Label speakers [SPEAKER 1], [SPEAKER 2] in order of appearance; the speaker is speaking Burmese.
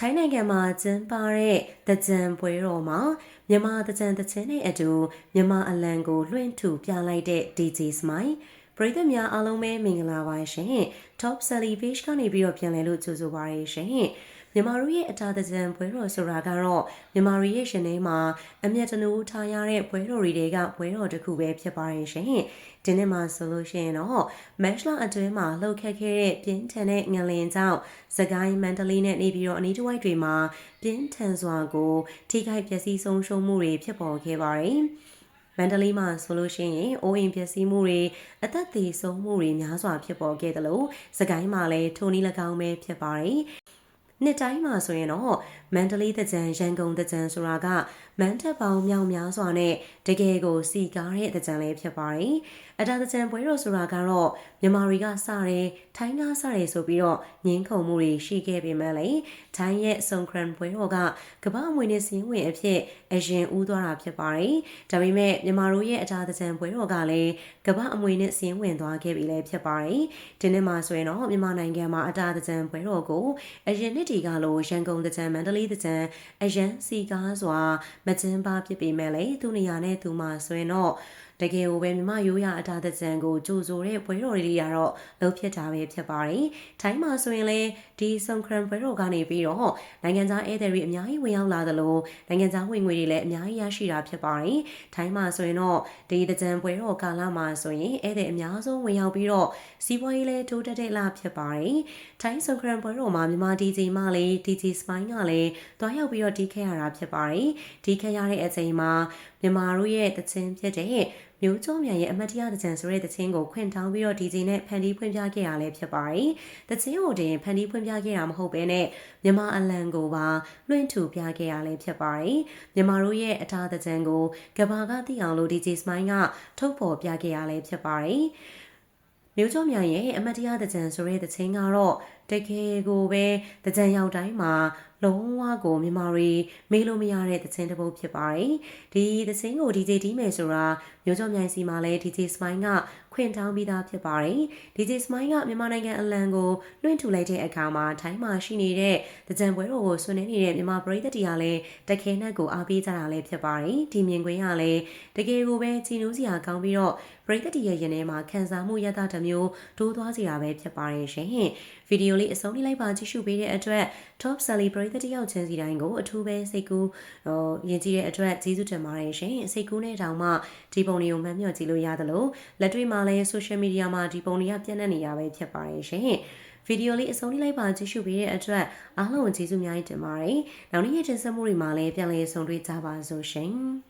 [SPEAKER 1] ထိုင်းနိုင်ငံမှာကျင်းပတဲ့တကြံပွဲတော်မှာမြန်မာတကြံတခြင်းနဲ့အတူမြန်မာအလံကိုလွှင့်ထူပြလိုက်တဲ့ DJ Smile ပရိသတ်များအားလုံးပဲမင်္ဂလာပါရှင် Top Sally Page ကနေပြီးတော့ပြန်လည်လို့ကြိုဆိုပါရရှင် မြန်မာတို့ရဲ့အတာတကြံပွဲတော်ဆိုတာကတော့မြန်မာတို့ရဲ့ရှင်ထဲမှာအမျက်တနူးထားရတဲ့ပွဲတော်တွေကပွဲတော်တစ်ခုပဲဖြစ်ပါရဲ့ရှင်ဒီနေ့မှာဆိုလို့ရှိရင်တော့ match လအတွင်းမှာလှုပ်ခတ်ခဲ့တဲ့ပြင်းထန်တဲ့ငလင်ကြောင့်စကိုင်းမန္တလေးနဲ့နေပြီးတော့အနီးတစ်ဝိုက်တွေမှာပြင်းထန်စွာကိုထိခိုက်ပျက်စီးဆုံးရှုံးမှုတွေဖြစ်ပေါ်ခဲ့ပါတယ်မန္တလေးမှာဆိုလို့ရှိရင်အိုးအိမ်ပျက်စီးမှုတွေအသက်သေဆုံးမှုတွေများစွာဖြစ်ပေါ်ခဲ့တယ်လို့စကိုင်းမှာလည်းထိုနည်း၎င်းပဲဖြစ်ပါတယ် နှစ်တိုင်းမှာဆိုရင်တော့မန္တလေးတကြံရန်ကုန်တကြံဆိုတာကမန်းတက်ပေါင်းမြောက်များစွာနဲ့တကယ်ကိုစီကားတဲ့တကြံလေးဖြစ်ပါတယ်။အတာတကြံပွဲတော်ဆိုတာကတော့မြန်မာတွေကစတယ်ထိုင်းကစတယ်ဆိုပြီးတော့ငင်းခုန်မှုတွေရှိခဲ့ပေမဲ့လေထိုင်းရဲ့ဆုံခရန်ပွဲတော်ကကမ္ဘာအမွေနဲ့စင်းဝင်အဖြစ်အရင်ဦးသွားတာဖြစ်ပါတယ်။ဒါပေမဲ့မြန်မာတို့ရဲ့အတာတကြံပွဲတော်ကလည်းကမ္ဘာအမွေနဲ့စင်းဝင်သွားခဲ့ပြီလည်းဖြစ်ပါတယ်။ဒီနေ့မှာဆိုရင်တော့မြန်မာနိုင်ငံမှာအတာတကြံပွဲတော်ကိုအရင်နှစ်တီကလိုရန်ကုန်တကြံမန္တလေးတကြံအရန်စီကားစွာမကျင်းပဖြစ်ပေမဲ့လည်းသူနေရာနဲ့သူမှဆိုရင်တော့တကယ်ကိုပဲမြမရိုးရအတားတကြံကိုကြိုဆိုတဲ့ပွဲတော်တွေကတော့လုံးဖြစ်တာပဲဖြစ်ပါတယ်။ထိုင်းမှာဆိုရင်လည်းဒီဆုံခရန်ပွဲတော်ကနေပြီးတော့နိုင်ငံသားဧည့်သည်တွေအများကြီးဝင်ရောက်လာသလိုနိုင်ငံသားဝင်ငွေတွေလည်းအများကြီးရရှိတာဖြစ်ပါတယ်။ထိုင်းမှာဆိုရင်တော့ဒီတကြံပွဲတော်ကာလမှာဆိုရင်ဧည့်သည်အများဆုံးဝင်ရောက်ပြီးတော့စီးပွားရေးလည်းတိုးတက်တဲ့လဖြစ်ပါတယ်။ထိုင်းဆုံခရန်ပွဲတော်မှာမြန်မာ DJ မှလည်း DJ Spine ကလည်းတွားရောက်ပြီးတော့တီးခဲ့ရတာဖြစ်ပါတယ်။တီးခဲ့ရတဲ့အချိန်မှာမြန်မာတို့ရဲ့တခြင်းဖြစ်တဲ့မျိုးကျော်မြန်ရဲ့အမတ်တရားတကြံဆိုတဲ့တခြင်းကိုခွင့်ထောင်းပြီးတော့ဒီဂျင်နဲ့ဖန်တီးဖွင့်ပြခဲ့ရလဲဖြစ်ပါတယ်။တခြင်းကိုတင်ဖန်တီးဖွင့်ပြခဲ့တာမဟုတ်ဘဲနဲ့မြန်မာအလံကိုပါလွှင့်ထူပြခဲ့ရလဲဖြစ်ပါတယ်။မြန်မာတို့ရဲ့အထာတကြံကိုကဘာကသိအောင်လို့ DJ Smile ကထုတ်ဖော်ပြခဲ့ရလဲဖြစ်ပါတယ်။မျိုးကျော်မြန်ရဲ့အမတ်တရားတကြံဆိုတဲ့တခြင်းကတော့ တကယ်ကိုပဲတကြံရောက်တိုင်းမှာလုံးဝကိုမြန်မာတွေမေးလို့မရတဲ့သချင်းတစ်ပုဒ်ဖြစ်ပါတယ်။ဒီသချင်းကို DJ တီးမယ်ဆိုတာမျိုးကျော်မြိုင်စီမှာလည်း DJ Smile ကခွင့်တောင်းပြီးသားဖြစ်ပါတယ်။ DJ Smile ကမြန်မာနိုင်ငံအလံကိုလွှင့်ထူလိုက်တဲ့အခါမှာထိုင်းမှာရှိနေတဲ့တကြံပွဲတော်ကိုဆွနေနေတဲ့မြန်မာပရိသတ်တွေကလည်းတခဲနက်ကိုအားပေးကြတာလည်းဖြစ်ပါတယ်။ဒီမြင်ကွင်းကလည်းတကယ်ကိုပဲကြည်နူးစရာကောင်းပြီးတော့ပရိသတ်တွေရဲ့ရင်ထဲမှာခံစားမှုရတတစ်မျိုးတိုးသွားစေတာပဲဖြစ်ပါတယ်ရှင်။ဗီဒီယိုလေးအဆုံးထိလိုက်ပါကြည့်ရှုပေးတဲ့အတွက် Top Celebrity ပရိသတ်တယောက်ချင်းစီတိုင်းကိုအထူးပဲစိတ်ကူးဟိုယဉ်ကျေးတဲ့အတွက်ကျေးဇူးတင်ပါတယ်ရှင်စိတ်ကူးနဲ့တောင်မှဒီပုံတွေကိုမှတ်မြော့ကြည့်လို့ရသလိုလက်တွေ့မှာလည်း social media မှာဒီပုံတွေကပြန့်နှံ့နေရပဲဖြစ်ပါတယ်ရှင်ဗီဒီယိုလေးအဆုံးထိလိုက်ပါကြည့်ရှုပေးတဲ့အတွက်အားလုံးကျေးဇူးများတင်ပါတယ်။နောက်နေ့ရက်တင်ဆက်မှုတွေမှာလည်းပြန်လည်ဆုံတွေ့ကြပါစို့ရှင်။